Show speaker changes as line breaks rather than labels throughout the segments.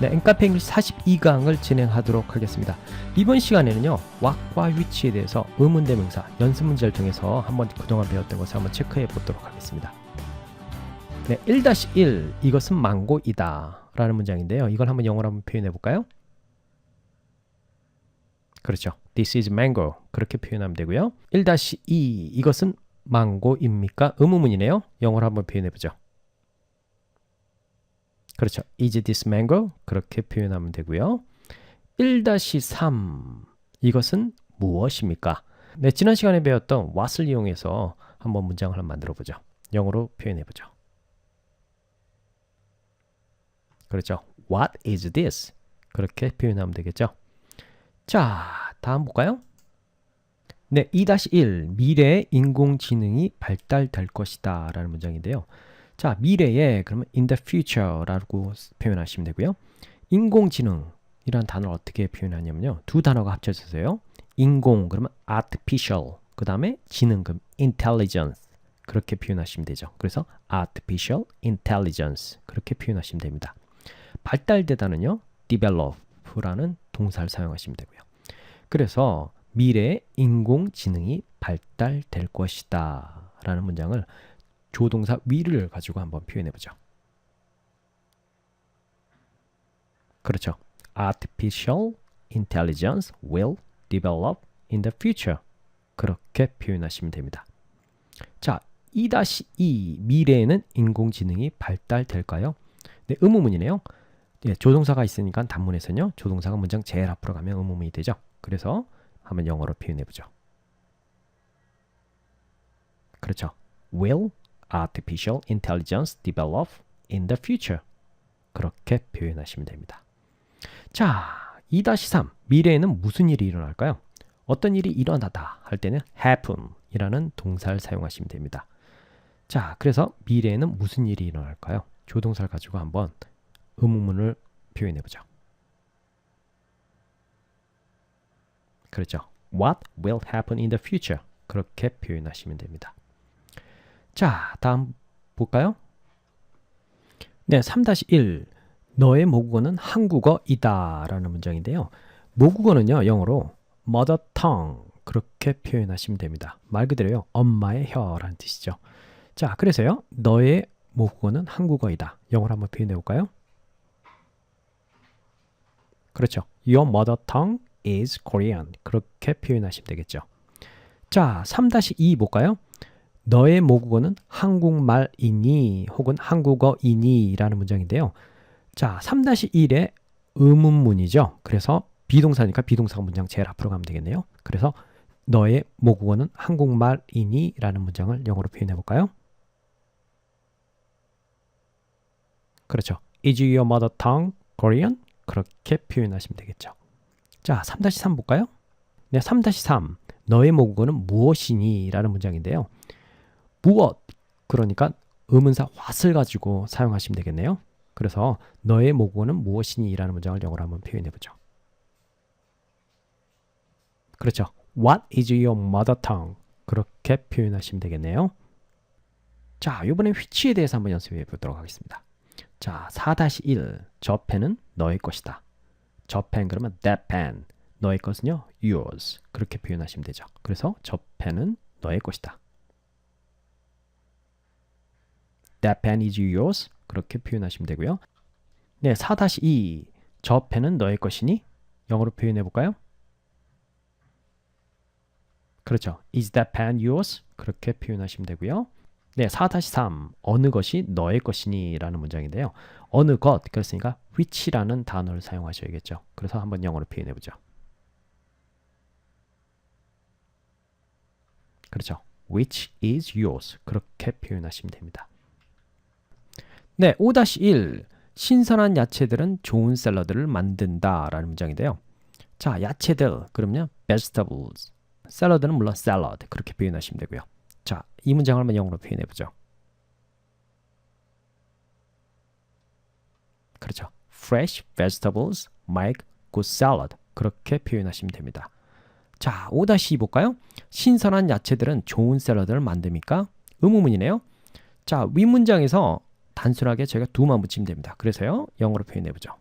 네, 엔카페 잉글리시 42강을 진행하도록 하겠습니다. 이번 시간에는요, 왁과 위치에 대해서 의문대 명사, 연습 문제를 통해서 한번 그동안 배웠던 것을 한번 체크해 보도록 하겠습니다. 네, 1-1 이것은 망고이다 라는 문장인데요. 이걸 한번 영어로 한번 표현해 볼까요? 그렇죠. This is mango. 그렇게 표현하면 되고요. 1-2 이것은 망고입니까? 의문문이네요. 영어로 한번 표현해 보죠. 그렇죠. Is this mango? 그렇게 표현하면 되고요. 1-3 이것은 무엇입니까? 네, 지난 시간에 배웠던 what을 이용해서 한번 문장을 한번 만들어 보죠. 영어로 표현해 보죠. 그렇죠. What is this? 그렇게 표현하면 되겠죠. 자, 다음 볼까요? 네, 2-1 미래의 인공지능이 발달될 것이다 라는 문장인데요. 자, 미래에 그러면 in the future라고 표현하시면 되고요. 인공지능이란 단어를 어떻게 표현하냐면요. 두 단어가 합쳐져서요. 인공 그러면 artificial 그 다음에 지능 그럼 intelligence 그렇게 표현하시면 되죠. 그래서 artificial intelligence 그렇게 표현하시면 됩니다. 발달되다는요. develop라는 동사를 사용하시면 되고요. 그래서 미래의 인공지능이 발달될 것이다 라는 문장을 조동사 will을 가지고 한번 표현해 보죠. 그렇죠. artificial intelligence will develop in the future. 그렇게 표현하시면 됩니다. 자, 2-2 미래에는 인공지능이 발달될까요? 네, 의문문이네요. 예, 조동사가 있으니까 단문에서는요. 조동사가 문장 제일 앞으로 가면 의문문이 되죠. 그래서 한번 영어로 표현해 보죠. 그렇죠. Will artificial intelligence develop in the future? 그렇게 표현하시면 됩니다. 자, 2-3 미래에는 무슨 일이 일어날까요? 어떤 일이 일어나다 할 때는 happen 이라는 동사를 사용하시면 됩니다. 자, 그래서 미래에는 무슨 일이 일어날까요? 조동사를 가지고 한번 의문문을 표현해 보죠. 그렇죠. What will happen in the future? 그렇게 표현하시면 됩니다. 자, 다음 볼까요? 네, 3-1 너의 모국어는 한국어이다 라는 문장인데요. 모국어는요, 영어로 mother tongue 그렇게 표현하시면 됩니다. 말 그대로요, 엄마의 혀라는 뜻이죠. 자, 그래서요, 너의 모국어는 한국어이다. 영어로 한번 표현해 볼까요? 그렇죠. Your mother tongue is Korean. 그렇게 표현하시면 되겠죠. 자, 3-2 볼까요? 너의 모국어는 한국말이니 혹은 한국어이니 라는 문장인데요. 자, 3-1의 의문문이죠. 그래서 비동사니까 비동사가 문장 제일 앞으로 가면 되겠네요. 그래서 너의 모국어는 한국말이니 라는 문장을 영어로 표현해 볼까요? 그렇죠. Is your mother tongue Korean? 그렇게 표현하시면 되겠죠. 자, 3-3 볼까요? 네, 3-3. 너의 모국어는 무엇이니? 라는 문장인데요. 무엇? 그러니까 의문사 what을 가지고 사용하시면 되겠네요. 그래서 너의 모국어는 무엇이니? 라는 문장을 영어로 한번 표현해 보죠. 그렇죠. What is your mother tongue? 그렇게 표현하시면 되겠네요. 자, 이번엔 which에 대해서 한번 연습해 보도록 하겠습니다. 자, 4-1. 저 펜은 너의 것이다. 저 펜 그러면 that pen. 너의 것은요, yours. 그렇게 표현하시면 되죠. 그래서 저 펜은 너의 것이다. That pen is yours. 그렇게 표현하시면 되고요. 네, 4-2. 저 펜은 너의 것이니? 영어로 표현해 볼까요? 그렇죠. Is that pen yours? 그렇게 표현하시면 되고요. 네, 4-3. 어느 것이 너의 것이니? 라는 문장인데요. 어느 것, 그랬으니까 which라는 단어를 사용하셔야겠죠. 그래서 한번 영어로 표현해 보죠. 그렇죠. which is yours. 그렇게 표현하시면 됩니다. 네, 5-1. 신선한 야채들은 좋은 샐러드를 만든다 라는 문장인데요. 자, 야채들, 그럼요. vegetables. 샐러드는 물론 salad. 그렇게 표현하시면 되고요. 자, 이 문장을 한번 영어로 표현해 보죠. 그렇죠. Fresh vegetables make good salad. 그렇게 표현하시면 됩니다. 자, 5-2 볼까요? 신선한 야채들은 좋은 샐러드를 만듭니까? 의문문이네요. 자, 윗문장에서 단순하게 저희가 두만 붙이면 됩니다. 그래서요. 영어로 표현해 보죠.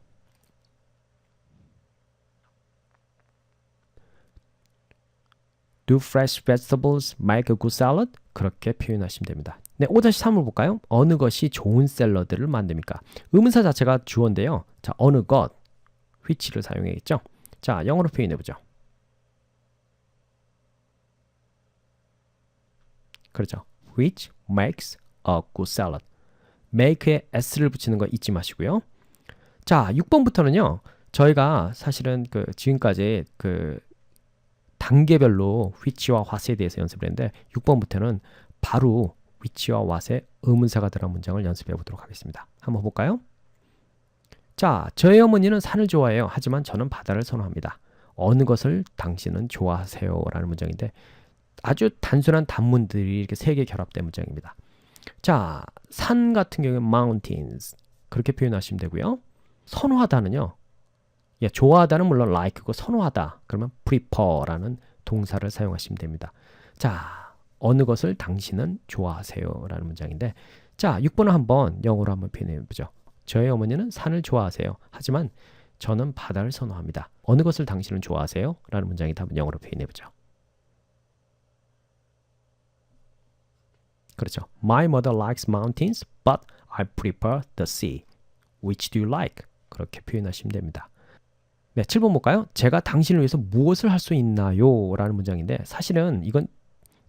Do fresh vegetables make a good salad? 그렇게 표현하시면 됩니다. 네, 5-3을 볼까요? 어느 것이 좋은 샐러드를 만듭니까? 의문사 자체가 주어인데요. 자, 어느 것, which를 사용해야겠죠? 자, 영어로 표현해보죠. 그렇죠. Which makes a good salad. Make에 s를 붙이는 거 잊지 마시고요. 자, 6번부터는요. 저희가 사실은 그 지금까지 그 단계별로 which와 what에 대해서 연습을 했는데 6번부터는 바로 which와 what의 의문사가 들어간 문장을 연습해 보도록 하겠습니다. 한번 볼까요? 자, 저희 어머니는 산을 좋아해요. 하지만 저는 바다를 선호합니다. 어느 것을 당신은 좋아하세요? 라는 문장인데 아주 단순한 단문들이 이렇게 세 개 결합된 문장입니다. 자, 산 같은 경우에 mountains 그렇게 표현하시면 되고요. 선호하다는요. 예, 좋아하다는 물론 like고 선호하다 그러면 prefer라는 동사를 사용하시면 됩니다. 자, 어느 것을 당신은 좋아하세요라는 문장인데 자, 6번을 한번 영어로 한번 표현해 보죠. 저희 어머니는 산을 좋아하세요. 하지만 저는 바다를 선호합니다. 어느 것을 당신은 좋아하세요? 라는 문장이다 한번 영어로 표현해 보죠. 그렇죠. My mother likes mountains, but I prefer the sea. Which do you like? 그렇게 표현하시면 됩니다. 네, 7번 볼까요? 제가 당신을 위해서 무엇을 할 수 있나요? 라는 문장인데 사실은 이건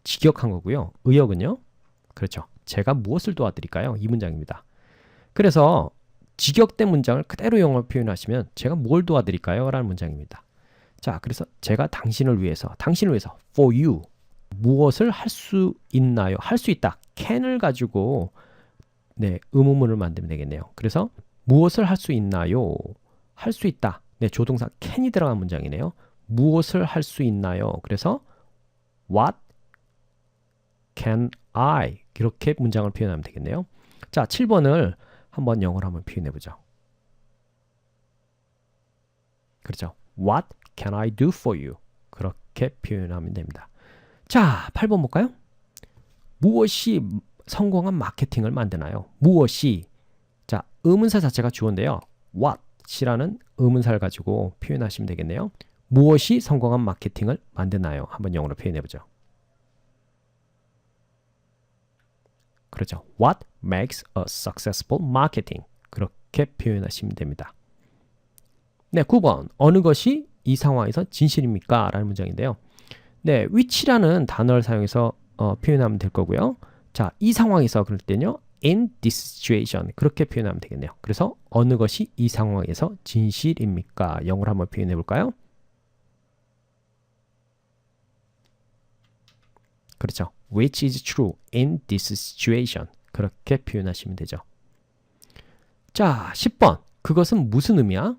직역한 거고요. 의역은요. 그렇죠. 제가 무엇을 도와드릴까요? 이 문장입니다. 그래서 직역된 문장을 그대로 영어로 표현하시면 제가 뭘 도와드릴까요? 라는 문장입니다. 자, 그래서 제가 당신을 위해서, 당신을 위해서, for you, 무엇을 할 수 있나요? 할 수 있다. can을 가지고 네, 의문문을 만들면 되겠네요. 그래서 무엇을 할 수 있나요? 할 수 있다. 네, 조동사 can이 들어간 문장이네요. 무엇을 할 수 있나요? 그래서 what can I 이렇게 문장을 표현하면 되겠네요. 자, 7번을 한번 영어로 한번 표현해 보죠. 그렇죠. What can I do for you? 그렇게 표현하면 됩니다. 자, 8번 볼까요? 무엇이 성공한 마케팅을 만드나요? 무엇이 자, 의문사 자체가 주어인데요. what이라는 의문사를 가지고 표현하시면 되겠네요. 무엇이 성공한 마케팅을 만드나요? 한번 영어로 표현해 보죠. 그렇죠. What makes a successful marketing? 그렇게 표현하시면 됩니다. 네, 9번. 어느 것이 이 상황에서 진실입니까? 라는 문장인데요. 네, which라는 단어를 사용해서 어, 표현하면 될 거고요. 자, 이 상황에서 그럴 때는요. in this situation 그렇게 표현하면 되겠네요. 그래서 어느 것이 이 상황에서 진실입니까? 영어로 한번 표현해 볼까요? 그렇죠. which is true in this situation. 그렇게 표현하시면 되죠. 자, 10번. 그것은 무슨 의미야?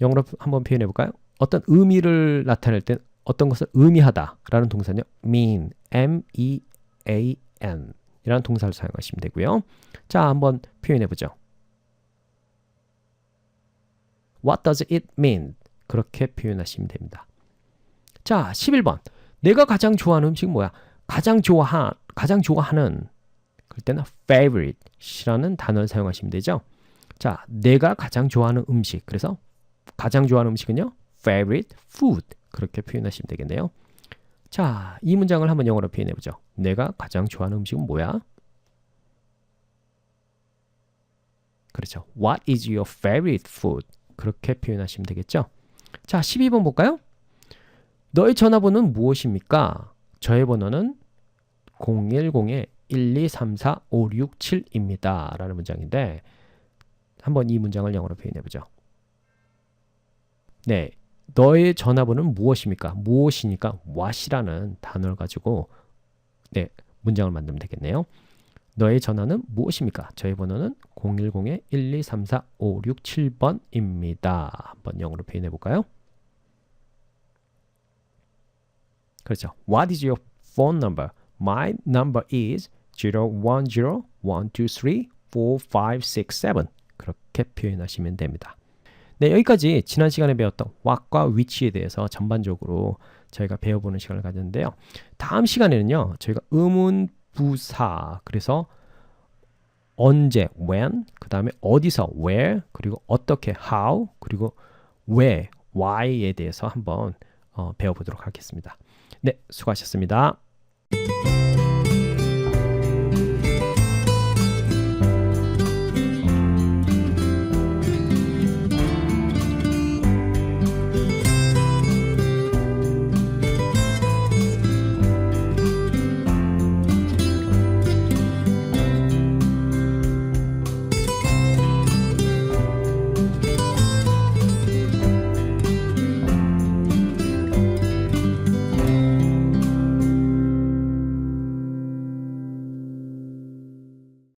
영어로 한번 표현해 볼까요? 어떤 의미를 나타낼 때 어떤 것을 의미하다라는 동사는요. mean, m-e-a-n 이라는 동사를 사용하시면 되고요. 자, 한번 표현해 보죠. What does it mean? 그렇게 표현하시면 됩니다. 자, 11번. 내가 가장 좋아하는 음식 뭐야? 가장 좋아하 가장 좋아하는 그럴 때는 favorite이라는 단어를 사용하시면 되죠. 자, 내가 가장 좋아하는 음식. 그래서 가장 좋아하는 음식은요. Favorite food. 그렇게 표현하시면 되겠네요. 자, 이 문장을 한번 영어로 표현해 보죠. 내가 가장 좋아하는 음식은 뭐야? 그렇죠. What is your favorite food? 그렇게 표현하시면 되겠죠. 자, 12번 볼까요? 너의 전화번호는 무엇입니까? 저의 번호는 010-1234-567입니다. 라는 문장인데 한번 이 문장을 영어로 표현해 보죠. 네, 너의 전화번호는 무엇입니까? 무엇이니까 what이라는 단어를 가지고 네, 문장을 만들면 되겠네요. 너의 전화는 무엇입니까? 저의 번호는 010-1234-567번입니다. 한번 영어로 표현해 볼까요? 그렇죠. What is your phone number? My number is 010-123-4567. 그렇게 표현하시면 됩니다. 네, 여기까지 지난 시간에 배웠던 what과 which에 대해서 전반적으로 저희가 배워보는 시간을 가졌는데요. 다음 시간에는요, 저희가 의문 부사, 그래서 언제, when, 그 다음에 어디서, where, 그리고 어떻게, how, 그리고 왜, why에 대해서 한번 어, 배워보도록 하겠습니다. 네, 수고하셨습니다.